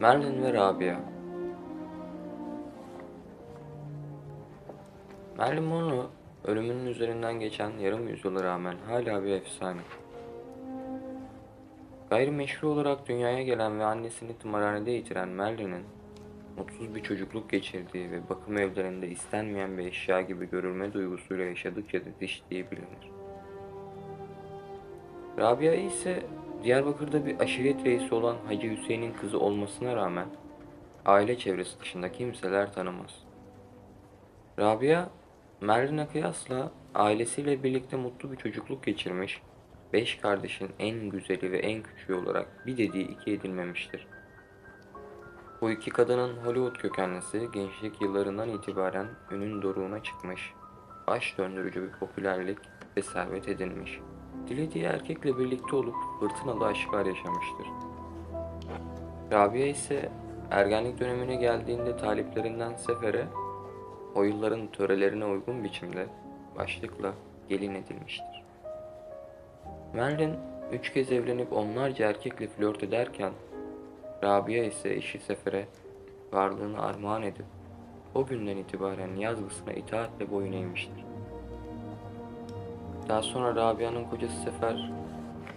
Merlin ve Rabia Marilyn Monroe ölümünün üzerinden geçen yarım yüzyıla rağmen hala bir efsane. Gayrimeşru olarak dünyaya gelen ve annesini tımarhanede yitiren Marilyn'in mutsuz bir çocukluk geçirdiği ve bakım evlerinde istenmeyen bir eşya gibi görülme duygusuyla yaşadıkça didiştiği bilinir. Rabia ise Diyarbakır'da bir aşiret reisi olan Hacı Hüseyin'in kızı olmasına rağmen aile çevresi dışında kimseler tanımaz. Rabia, Merlin'e kıyasla ailesiyle birlikte mutlu bir çocukluk geçirmiş, beş kardeşin en güzeli ve en küçüğü olarak bir dediği iki edilmemiştir. Bu iki kadının Hollywood kökenlisi gençlik yıllarından itibaren ünün doruğuna çıkmış, baş döndürücü bir popülerlik ve servet edinmiş. Dilediği erkekle birlikte olup fırtınalı aşklar yaşamıştır. Rabia ise ergenlik dönemine geldiğinde taliplerinden Sefer'e o yılların törelerine uygun biçimde başlıkla gelin edilmiştir. Merlin üç kez evlenip onlarca erkekle flört ederken Rabia ise eşi Sefer'e varlığını armağan edip o günden itibaren yazgısına itaatle boyun eğmiştir. Daha sonra Rabia'nın kocası Sefer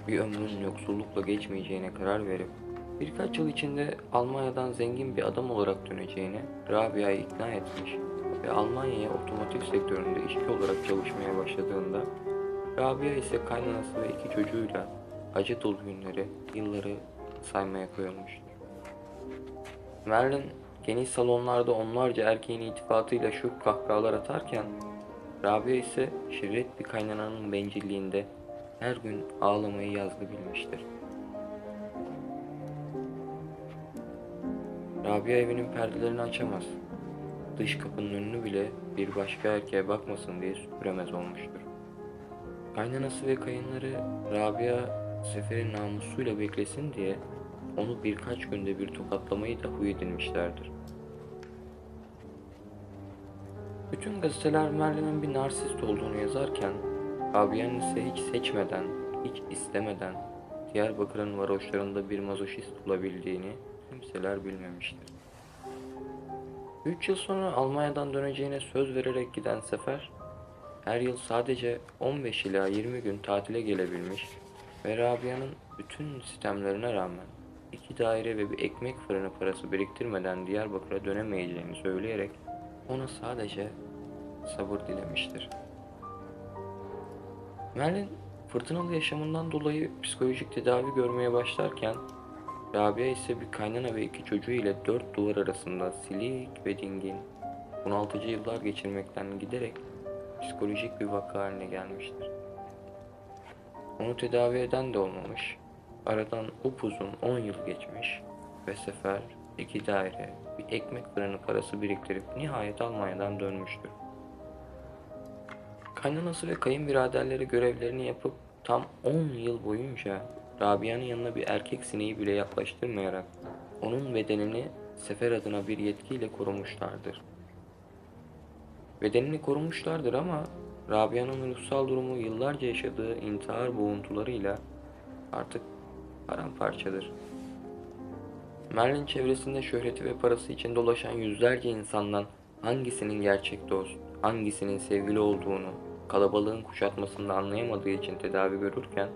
bir ömrün yoksullukla geçmeyeceğine karar verip birkaç yıl içinde Almanya'dan zengin bir adam olarak döneceğine Rabia'yı ikna etmiş ve Almanya'ya otomotiv sektöründe işçi olarak çalışmaya başladığında Rabia ise kaynanası ve iki çocuğuyla acı dolu günleri, yılları saymaya koyulmuştur. Merlin geniş salonlarda onlarca erkeğin iltifatıyla şu kahkahalar atarken Rabia ise şirret bir kaynananın bencilliğinde her gün ağlamayı yazgı bilmiştir. Rabia evinin perdelerini açamaz. Dış kapının önünü bile bir başka erkeğe bakmasın diye süpüremez olmuştur. Kaynanası ve kayınları Rabia Sefer'in namusuyla beklesin diye onu birkaç günde bir tokatlamayı da huy edinmişlerdir. Bütün gazeteler Merlin'in bir narsist olduğunu yazarken, Fabian ise hiç seçmeden, hiç istemeden Diyarbakır'ın varoşlarında bir mazoşist bulabildiğini kimseler bilmemiştir. Üç yıl sonra Almanya'dan döneceğine söz vererek giden Sefer, her yıl sadece 15 ila 20 gün tatile gelebilmiş ve Rabia'nın bütün sistemlerine rağmen iki daire ve bir ekmek fırını parası biriktirmeden Diyarbakır'a dönemeyeceğini söyleyerek ona sadece sabır dilemiştir. Merlin fırtınalı yaşamından dolayı psikolojik tedavi görmeye başlarken Rabia ise bir kaynana ve iki çocuğu ile dört duvar arasında silik ve dingin, bunaltıcı yıllar geçirmekten giderek psikolojik bir vaka haline gelmiştir. Onu tedavi eden de olmamış, aradan upuzun 10 yıl geçmiş ve sefer iki daire, bir ekmek fırını parası biriktirip nihayet Almanya'dan dönmüştür. Kaynanası ve kayınbiraderleri görevlerini yapıp tam 10 yıl boyunca Rabia'nın yanına bir erkek sineği bile yaklaştırmayarak onun bedenini sefer adına bir yetkiyle korumuşlardır. Bedenini korumuşlardır ama Rabia'nın ruhsal durumu yıllarca yaşadığı intihar boğuntularıyla artık paramparçadır. Merlin çevresinde şöhreti ve parası için dolaşan yüzlerce insandan hangisinin gerçek dost, hangisinin sevgili olduğunu kalabalığın kuşatmasında anlayamadığı için tedavi görürken,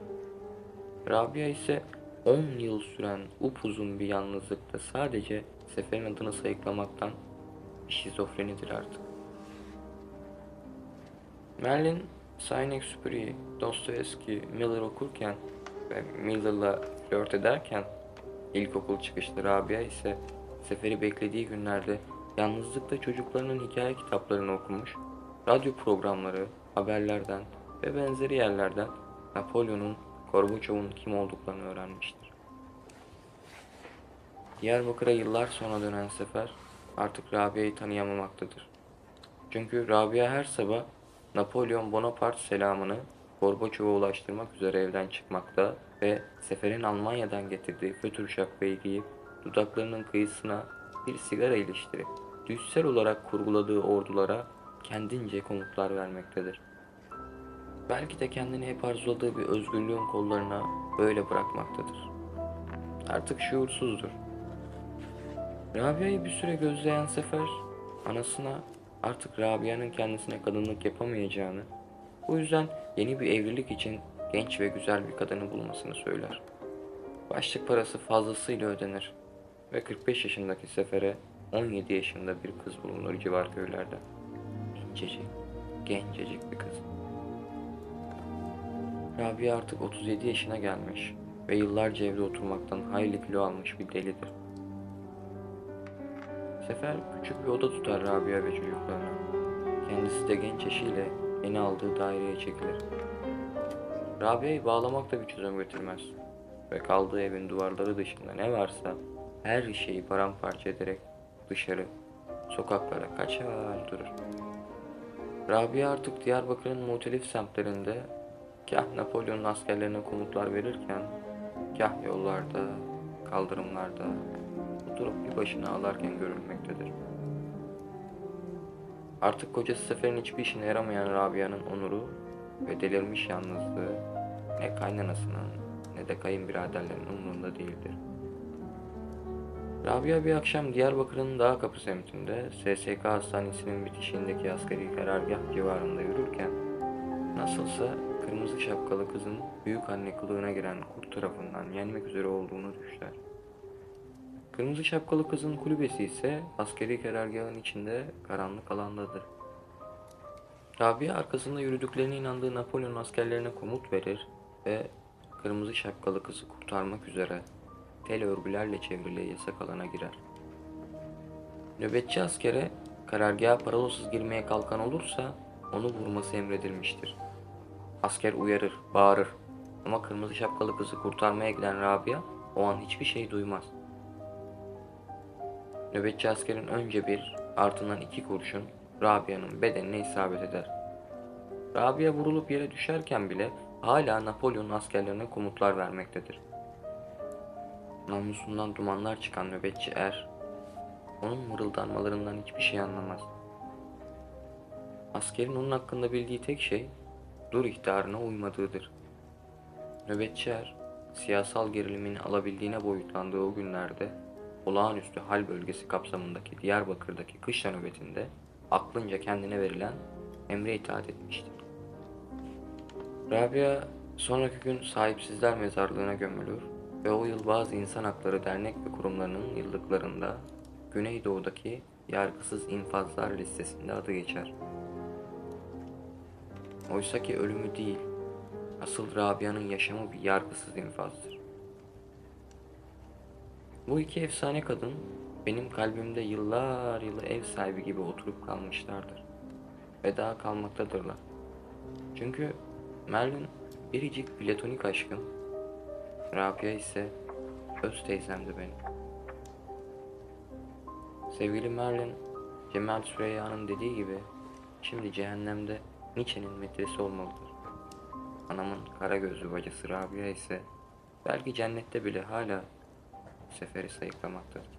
Rabia ise 10 yıl süren upuzun bir yalnızlıkta sadece Sefer'in adını sayıklamaktan şizofrenidir artık. Merlin, Saint-Exupéry, Dostoyevski, Miller okurken ve Miller'la flört ederken ilkokul çıkışlı Rabia ise Sefer'i beklediği günlerde yalnızlıkta çocuklarının hikaye kitaplarını okumuş, radyo programları, haberlerden ve benzeri yerlerden Napolyon'un, Gorbaçov'un kim olduklarını öğrenmiştir. Diyarbakır'a yıllar sonra dönen Sefer artık Rabia'yı tanıyamamaktadır. Çünkü Rabia her sabah Napolyon Bonaparte selamını Gorbaçov'a ulaştırmak üzere evden çıkmakta ve Sefer'in Almanya'dan getirdiği fötr şapkayı giyip dudaklarının kıyısına bir sigara iliştirip düzsel olarak kurguladığı ordulara kendince komutlar vermektedir. Belki de kendini hep arzuladığı bir özgürlüğün kollarına böyle bırakmaktadır. Artık şuursuzdur. Rabia'yı bir süre gözleyen Sefer, anasına artık Rabia'nın kendisine kadınlık yapamayacağını, bu yüzden yeni bir evlilik için genç ve güzel bir kadını bulmasını söyler. Başlık parası fazlasıyla ödenir ve 45 yaşındaki Sefer'e 17 yaşında bir kız bulunur civar köylerde. İncecik, gencecik bir kız. Rabia artık 37 yaşına gelmiş ve yıllarca evde oturmaktan hayli kilo almış bir delidir. Sefer küçük bir oda tutar Rabia ve çocuklarına. Kendisi de genç eşiyle yeni aldığı daireye çekilir. Rabia'yı bağlamak da bir çözüm getirmez. Ve kaldığı evin duvarları dışında ne varsa her şeyi paramparça ederek dışarı, sokaklara kaçar durur. Rabia artık Diyarbakır'ın muhtelif semtlerinde kah Napolyon'un askerlerine komutlar verirken kah yollarda, kaldırımlarda oturup bir başına ağlarken görülmektedir. Artık kocası Sefer'in hiçbir işine yaramayan Rabia'nın onuru ve delirmiş yalnızlığı ne kaynanasının ne de kayınbiraderlerinin umurunda değildir. Rabia bir akşam Diyarbakır'ın Dağ Kapı semtinde SSK hastanesinin bitişiğindeki askeri karargah civarında yürürken nasılsa kırmızı şapkalı kızın büyük anne kılığına giren kurt tarafından yenmek üzere olduğunu düşler. Kırmızı şapkalı kızın kulübesi ise askeri karargahın içinde karanlık alandadır. Rabia arkasında yürüdüklerine inandığı Napolyon askerlerine komut verir ve kırmızı şapkalı kızı kurtarmak üzere tel örgülerle çevrili yasak alana girer. Nöbetçi askere karargaha parolosuz girmeye kalkan olursa onu vurması emredilmiştir. Asker uyarır, bağırır ama kırmızı şapkalı kızı kurtarmaya giden Rabia o an hiçbir şey duymaz. Nöbetçi askerin önce bir, ardından iki kurşun Rabia'nın bedenine isabet eder. Rabia vurulup yere düşerken bile hala Napolyon'un askerlerine komutlar vermektedir. Namusundan dumanlar çıkan nöbetçi er, onun mırıldanmalarından hiçbir şey anlamaz. Askerin onun hakkında bildiği tek şey, dur ihtarına uymadığıdır. Nöbetçi er, siyasal gerilimin alabildiğine boyutlandığı o günlerde, olağanüstü hal bölgesi kapsamındaki Diyarbakır'daki kışla nöbetinde, aklınca kendine verilen emre itaat etmiştir. Rabia sonraki gün sahipsizler mezarlığına gömülür ve o yıl bazı insan hakları dernek ve kurumlarının yıllıklarında Güneydoğu'daki yargısız infazlar listesinde adı geçer. Oysa ki ölümü değil, asıl Rabia'nın yaşamı bir yargısız infazdır. Bu iki efsane kadın benim kalbimde yıllar yılı ev sahibi gibi oturup kalmışlardır. Ve daha kalmaktadırlar. Çünkü Merlin biricik platonik aşkım, Rabia ise öz teyzemdi benim. Sevgili Merlin, Cemal Süreyya'nın dediği gibi şimdi cehennemde Nietzsche'nin metresi olmalıdır. Anamın kara gözlü bacısı Rabia ise belki cennette bile hala seferi sayıklamaktadır.